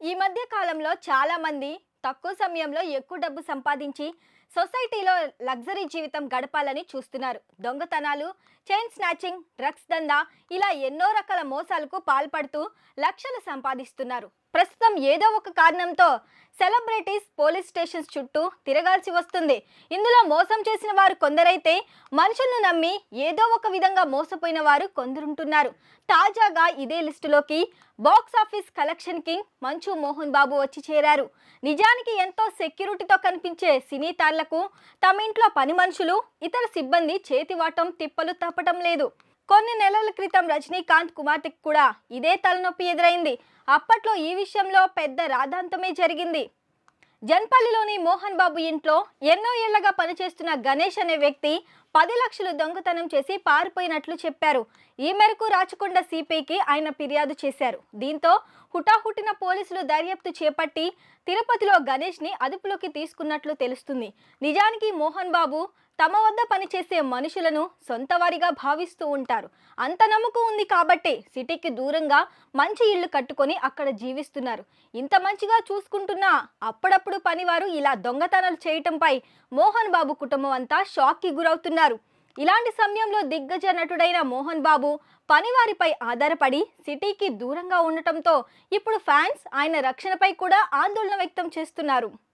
ఈ మధ్య కాలంలో చాలామంది తక్కువ సమయంలో ఎక్కువ డబ్బు సంపాదించి సొసైటీలో లగ్జరీ జీవితం గడపాలని చూస్తున్నారు. దొంగతనాలు చైన్ స్నాచింగ్ డ్రగ్స్ దందా ఇలా ఎన్నో రకాల మోసాలకు పాల్పడుతూ లక్షలు సంపాదిస్తున్నారు. ప్రస్తుతం ఏదో ఒక కారణంతో సెలబ్రిటీస్ పోలీస్ స్టేషన్స్ చుట్టూ తిరగాల్సి వస్తుంది. ఇందులో మోసం చేసిన వారు కొందరైతే మనుషులను నమ్మి ఏదో ఒక విధంగా మోసపోయిన వారు కొందరుంటున్నారు. తాజాగా ఇదే లిస్టులోకి box office collection king Manchu Mohan Babu వచ్చి చేరారు. నిజానికి ఎంతో సెక్యూరిటీతో కనిపించే సినీ తాళ్ళకు తమ ఇంట్లో పని మనుషులు ఇతర సిబ్బంది చేతివాటం తిప్పలు తప్పటం లేదు. కొన్ని నెలల క్రితం రజనీకాంత్ కుమార్తెకు కూడా ఇదే తలనొప్పి ఎదురైంది. అప్పట్లో ఈ విషయంలో పెద్ద రాధాంతమే జరిగింది. జన్పల్లిలోని మోహన్ బాబు ఇంట్లో ఎన్నో ఏళ్ళగా పనిచేస్తున్న గణేష్ అనే వ్యక్తి పది లక్షలు దొంగతనం చేసి పారిపోయినట్లు చెప్పారు. ఈ మేరకు రాచకొండ సిపికి ఆయన ఫిర్యాదు చేశారు. దీంతో హుటాహుటిన పోలీసులు దర్యాప్తు చేపట్టి తిరుపతిలో గణేష్ని అదుపులోకి తీసుకున్నట్లు తెలుస్తుంది. నిజానికి మోహన్ బాబు తమ వద్ద పనిచేసే మనుషులను సొంత వారిగా భావిస్తూ ఉంటారు. అంత నమ్మకం ఉంది కాబట్టి సిటీకి దూరంగా మంచి ఇల్లు కట్టుకొని అక్కడ జీవిస్తున్నారు. ఇంత మంచిగా చూసుకుంటున్నా అప్పుడప్పుడు పనివారు ఇలా దొంగతనాలు చేయటంపై మోహన్ బాబు కుటుంబం అంతా షాక్కి గురవుతున్నారు. ఇలాంటి సమయంలో దిగ్గజ నటుడైన మోహన్ బాబు పనివారిపై ఆధారపడి సిటీకి దూరంగా ఉండటంతో ఇప్పుడు ఫ్యాన్స్ ఆయన రక్షణపై కూడా ఆందోళన వ్యక్తం చేస్తున్నారు.